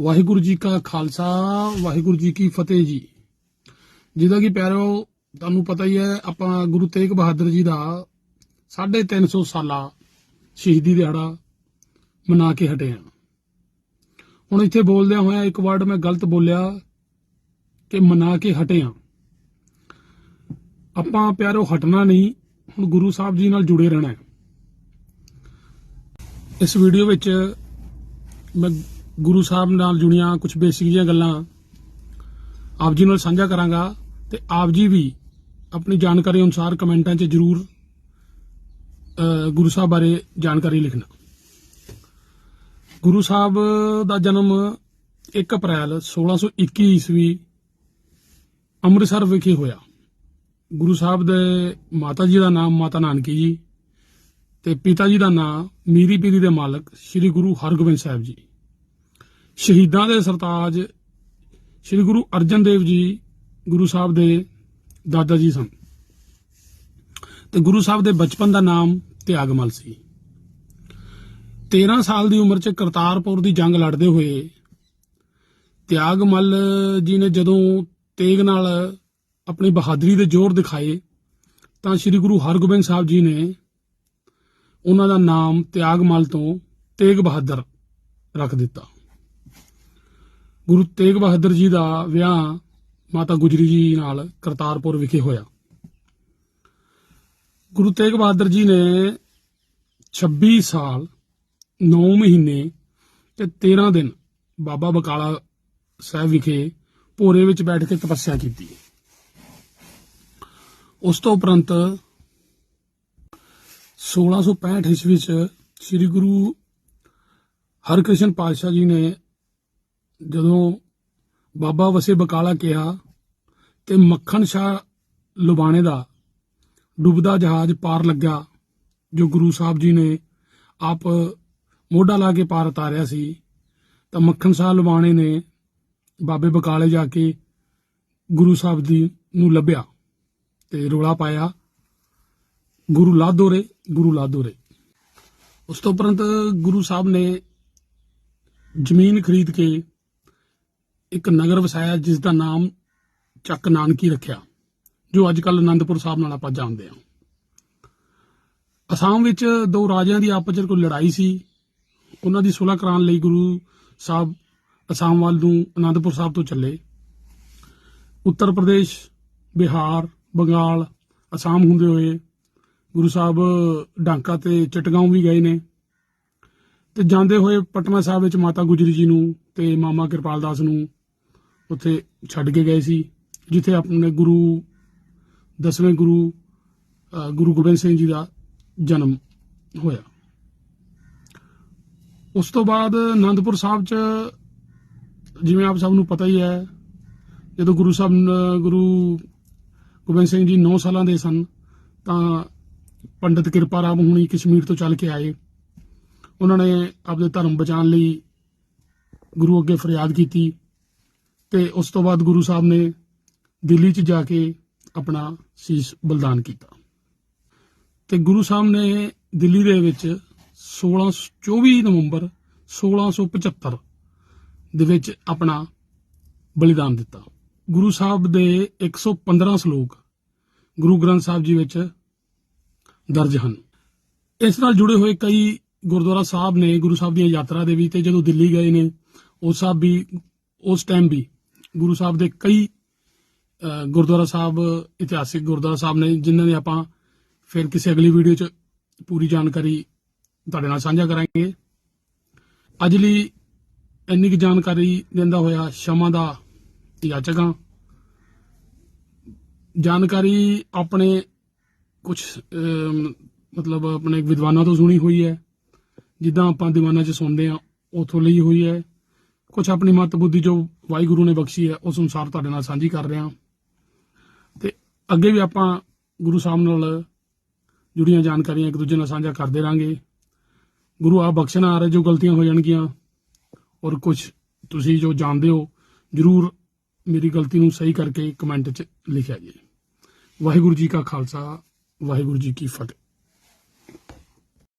ਵਾਹਿਗੁਰੂ ਜੀ ਕਾ ਖਾਲਸਾ, ਵਾਹਿਗੁਰੂ ਜੀ ਕੀ ਫਤਿਹ ਜੀ। ਜਿਹਦਾ ਕਿ ਪਿਆਰੋ, ਤੁਹਾਨੂੰ ਪਤਾ ਹੀ ਹੈ, ਆਪਾਂ ਗੁਰੂ ਤੇਗ ਬਹਾਦਰ ਜੀ ਦਾ 350 ਸਾਲਾ ਸ਼ਹੀਦੀ ਦਿਹਾੜਾ ਮਨਾ ਕੇ ਹਟੇ ਹਾਂ। ਹੁਣ ਇੱਥੇ ਬੋਲਦਿਆਂ ਹੋਇਆ ਇੱਕ ਵਰਡ ਮੈਂ ਗਲਤ ਬੋਲਿਆ ਕਿ ਮਨਾ ਕੇ ਹਟੇ ਹਾਂ। ਆਪਾਂ ਪਿਆਰੋ, ਹਟਣਾ ਨਹੀਂ, ਹੁਣ ਗੁਰੂ ਸਾਹਿਬ ਜੀ ਨਾਲ ਜੁੜੇ ਰਹਿਣਾ ਹੈ। ਇਸ ਵੀਡੀਓ ਵਿੱਚ ਮੈਂ ਗੁਰੂ ਸਾਹਿਬ ਨਾਲ ਜੁੜੀਆਂ ਕੁਝ ਬੇਸਿਕ ਜਿਹੀਆਂ ਗੱਲਾਂ ਆਪ ਜੀ ਨਾਲ ਸਾਂਝਾ ਕਰਾਂਗਾ ਤੇ ਆਪ ਜੀ ਵੀ ਆਪਣੀ ਜਾਣਕਾਰੀ ਅਨੁਸਾਰ ਕਮੈਂਟਾਂ 'ਚ ਜਰੂਰ ਗੁਰੂ ਸਾਹਿਬ ਬਾਰੇ ਜਾਣਕਾਰੀ ਲਿਖਣਾ। ਗੁਰੂ ਸਾਹਿਬ ਦਾ ਜਨਮ 1 ਅਪ੍ਰੈਲ 1621 ਈਸਵੀ ਅੰਮ੍ਰਿਤਸਰ ਵਿਖੇ ਹੋਇਆ। ਗੁਰੂ ਸਾਹਿਬ ਦੇ ਮਾਤਾ ਜੀ ਦਾ ਨਾਮ ਮਾਤਾ ਨਾਨਕੀ ਜੀ ਤੇ ਪਿਤਾ ਜੀ ਦਾ ਨਾਮ ਮੀਰੀ ਪੀਰੀ ਦੇ ਮਾਲਕ ਸ੍ਰੀ ਗੁਰੂ ਹਰਗੋਬਿੰਦ ਸਾਹਿਬ ਜੀ। ਸ਼ਹੀਦਾਂ ਦੇ ਸਰਤਾਜ ਸ੍ਰੀ ਗੁਰੂ ਅਰਜਨ ਦੇਵ ਜੀ, ਗੁਰੂ ਸਾਹਿਬ ਦੇ ਦਾਦਾ ਜੀ ਸਨ। ਤੇ ਗੁਰੂ ਸਾਹਿਬ ਦੇ ਬਚਪਨ ਦਾ ਨਾਮ ਤਿਆਗਮਲ ਸੀ। 13 ਸਾਲ ਦੀ ਉਮਰ 'ਚ ਕਰਤਾਰਪੁਰ ਦੀ ਜੰਗ ਲੜਦੇ ਹੋਏ ਤਿਆਗਮਲ ਜੀ ਨੇ ਜਦੋਂ ਤੇਗ ਨਾਲ ਆਪਣੀ ਬਹਾਦਰੀ ਦੇ ਜ਼ੋਰ ਦਿਖਾਏ, ਤਾਂ ਸ੍ਰੀ ਗੁਰੂ ਹਰਗੋਬਿੰਦ ਸਾਹਿਬ ਜੀ ਨੇ ਉਹਨਾਂ ਦਾ ਨਾਮ ਤਿਆਗਮਲ ਤੋਂ ਤੇਗ ਬਹਾਦਰ ਰੱਖ ਦਿੱਤਾ। ਗੁਰੂ ਤੇਗ ਬਹਾਦਰ ਜੀ ਦਾ ਵਿਆਹ ਮਾਤਾ ਗੁਜਰੀ ਜੀ ਨਾਲ ਕਰਤਾਰਪੁਰ ਵਿਖੇ ਹੋਇਆ। ਗੁਰੂ ਤੇਗ ਬਹਾਦਰ ਜੀ ਨੇ 26 ਸਾਲ 9 ਮਹੀਨੇ ਤੇ 13 ਦਿਨ ਬਾਬਾ ਬਕਾਲਾ ਸਾਹਿਬ ਵਿਖੇ ਭੋਰੇ ਵਿੱਚ ਬੈਠ ਕੇ ਤਪੱਸਿਆ ਕੀਤੀ। ਉਸ ਤੋਂ ਉਪਰੰਤ 1665 ਈਸਵੀ ਚ ਸ੍ਰੀ ਗੁਰੂ ਹਰਕ੍ਰਿਸ਼ਨ ਪਾਤਸ਼ਾਹ ਜੀ ਨੇ ਜਦੋਂ ਬਾਬਾ ਵਸੇ ਬਕਾਲਾ ਕਿਹਾ ਤੇ ਮੱਖਣ ਸ਼ਾਹ ਲੁਬਾਣੇ ਦਾ ਡੁੱਬਦਾ ਜਹਾਜ਼ ਪਾਰ ਲੱਗਾ ਜੋ ਗੁਰੂ ਸਾਹਿਬ ਜੀ ਨੇ ਆਪ ਮੋਢਾ ਲਾ ਕੇ ਪਾਰ ਉਤਾਰਿਆ ਸੀ, ਤਾਂ ਮੱਖਣ ਸ਼ਾਹ ਲੁਬਾਣੇ ਨੇ ਬਾਬੇ ਬਕਾਲੇ ਜਾ ਕੇ ਗੁਰੂ ਸਾਹਿਬ ਜੀ ਨੂੰ ਲੱਭਿਆ ਤੇ ਰੋਲਾ ਪਾਇਆ, ਗੁਰੂ ਲਾਦੋਰੇ ਗੁਰੂ ਲਾਦੋਰੇ ਉਸ ਤੋਂ ਉਪਰੰਤ ਗੁਰੂ ਸਾਹਿਬ ਨੇ ਜ਼ਮੀਨ ਖਰੀਦ ਕੇ ਇੱਕ ਨਗਰ ਵਸਾਇਆ ਜਿਸ ਦਾ ਨਾਮ ਚੱਕ ਨਾਨਕੀ ਰੱਖਿਆ, ਜੋ ਅੱਜ ਕੱਲ ਅਨੰਦਪੁਰ ਸਾਹਿਬ ਨਾਲ ਆਪਾਂ ਜਾਣਦੇ ਹਾਂ। ਅਸਾਮ ਵਿੱਚ ਦੋ ਰਾਜਿਆਂ ਦੀ ਆਪਸ ਵਿੱਚ ਕੋਈ ਲੜਾਈ ਸੀ। ਉਹਨਾਂ ਦੀ ਸੁਲ੍ਹਾ ਕਰਾਉਣ ਲਈ ਗੁਰੂ ਸਾਹਿਬ ਅਸਾਮ ਵੱਲ ਨੂੰ ਅਨੰਦਪੁਰ ਸਾਹਿਬ ਤੋਂ ਚੱਲੇ। ਉੱਤਰ ਪ੍ਰਦੇਸ਼, ਬਿਹਾਰ, ਬੰਗਾਲ, ਅਸਾਮ ਹੁੰਦੇ ਹੋਏ ਗੁਰੂ ਸਾਹਿਬ ਢਾਂਕਾ ਤੇ ਚਟਗਾਉਂ ਵੀ ਗਏ ਨੇ। ਤੇ ਜਾਂਦੇ ਹੋਏ ਪਟਨਾ ਸਾਹਿਬ ਵਿੱਚ ਮਾਤਾ ਗੁਜਰੀ ਜੀ ਨੂੰ ਤੇ ਮਾਮਾ ਕਿਰਪਾਲ ਦਾਸ ਨੂੰ ਉੱਥੇ ਛੱਡ ਕੇ ਗਏ ਸੀ, ਜਿੱਥੇ ਆਪਣੇ ਗੁਰੂ, ਦਸਵੇਂ ਗੁਰੂ ਗੁਰੂ ਗੋਬਿੰਦ ਸਿੰਘ ਜੀ ਦਾ ਜਨਮ ਹੋਇਆ। ਉਸ ਤੋਂ ਬਾਅਦ ਆਨੰਦਪੁਰ ਸਾਹਿਬ ਚ ਜਿਵੇਂ ਆਪ ਸਭ ਨੂੰ ਪਤਾ ਹੀ ਹੈ, ਜਦੋਂ ਗੁਰੂ ਸਾਹਿਬ ਗੁਰੂ ਗੋਬਿੰਦ ਸਿੰਘ ਜੀ 9 ਸਾਲਾਂ ਦੇ ਸਨ, ਤਾਂ ਪੰਡਿਤ ਕਿਰਪਾ ਰਾਮ ਹੁਣੀ ਕਸ਼ਮੀਰ ਤੋਂ ਚੱਲ ਕੇ ਆਏ। ਉਹਨਾਂ ਨੇ ਆਪਣੇ ਧਰਮ ਬਚਾਉਣ ਲਈ ਗੁਰੂ ਅੱਗੇ ਫਰਿਆਦ ਕੀਤੀ। ਤੇ ਉਸ ਤੋਂ ਬਾਅਦ ਗੁਰੂ ਸਾਹਿਬ ਨੇ ਦਿੱਲੀ 'ਚ ਜਾ ਕੇ ਆਪਣਾ ਸੀਸ ਬਲਿਦਾਨ ਕੀਤਾ। ਤੇ ਗੁਰੂ ਸਾਹਿਬ ਨੇ ਦਿੱਲੀ ਦੇ ਵਿੱਚ 16 24 ਨਵੰਬਰ 1675 ਦੇ ਵਿੱਚ ਆਪਣਾ ਬਲੀਦਾਨ ਦਿੱਤਾ। ਗੁਰੂ ਸਾਹਿਬ ਦੇ 115 ਸ਼ਲੋਕ ਗੁਰੂ ਗ੍ਰੰਥ ਸਾਹਿਬ ਜੀ ਵਿੱਚ ਦਰਜ ਹਨ। ਇਸ ਨਾਲ ਜੁੜੇ ਹੋਏ ਕਈ ਗੁਰਦੁਆਰਾ ਸਾਹਿਬ ਨੇ ਗੁਰੂ ਸਾਹਿਬ ਦੀਆਂ ਯਾਤਰਾ ਦੇ ਵੀ ਤੇ ਜਦੋਂ ਦਿੱਲੀ ਗਏ ਨੇ, ਉਸ ਸਾਹਿਬ ਵੀ ਉਸ ਟਾਈਮ ਵੀ ਗੁਰੂ ਸਾਹਿਬ ਦੇ ਕਈ ਗੁਰਦੁਆਰਾ ਸਾਹਿਬ, ਇਤਿਹਾਸਿਕ ਗੁਰਦੁਆਰਾ ਸਾਹਿਬ ਨੇ, ਜਿਨ੍ਹਾਂ ਨੇ ਆਪਾਂ ਫਿਰ ਕਿਸੇ ਅਗਲੀ ਵੀਡੀਓ 'ਚ ਪੂਰੀ ਜਾਣਕਾਰੀ ਤੁਹਾਡੇ ਨਾਲ ਸਾਂਝਾ ਕਰਾਂਗੇ। ਅੱਜ ਲਈ ਇੰਨੀ ਕੁ ਜਾਣਕਾਰੀ ਦਿੰਦਾ ਹੋਇਆ ਸ਼ਮਾ ਦਾ ਯਾਚਕਾਂ। ਜਾਣਕਾਰੀ ਆਪਣੇ ਕੁਝ ਮਤਲਬ ਆਪਣੇ ਵਿਦਵਾਨਾਂ ਤੋਂ ਸੁਣੀ ਹੋਈ ਹੈ। ਜਿੱਦਾਂ ਆਪਾਂ ਦੀਵਾਨਾਂ 'ਚ ਸੁਣਦੇ ਆ ਉਥੋਂ ਲਈ ਹੋਈ ਹੈ। ਕੁਝ ਆਪਣੀ ਮਤ ਬੁੱਧੀ ਜੋ ਵਾਹਿਗੁਰੂ ਨੇ ਬਖਸ਼ੀ ਹੈ, ਉਸ ਅਨੁਸਾਰ ਤੁਹਾਡੇ ਨਾਲ ਸਾਂਝੀ ਕਰ ਰਿਹਾ ਹਾਂ। ਤੇ ਅੱਗੇ ਵੀ ਆਪਾਂ ਗੁਰੂ ਸਾਹਿਬ ਨਾਲ ਜੁੜੀਆਂ ਜਾਣਕਾਰੀਆਂ ਇੱਕ ਦੂਜੇ ਨਾਲ ਸਾਂਝਾ ਕਰਦੇ ਰਾਂਗੇ। ਗੁਰੂ ਆ ਬਖਸ਼ਣਾ ਆ ਰਹੇ ਜੋ ਗਲਤੀਆਂ ਹੋ ਜਾਣਗੀਆਂ, ਔਰ ਕੁਝ ਤੁਸੀਂ ਜੋ ਜਾਣਦੇ ਹੋ, ਜਰੂਰ ਮੇਰੀ ਗਲਤੀ ਨੂੰ ਸਹੀ ਕਰਕੇ ਕਮੈਂਟ 'ਚ ਲਿਖਿਆ ਜੀ। ਵਾਹਿਗੁਰੂ ਜੀ ਕਾ ਖਾਲਸਾ, ਵਾਹਿਗੁਰੂ ਜੀ ਕੀ ਫਤਿਹ।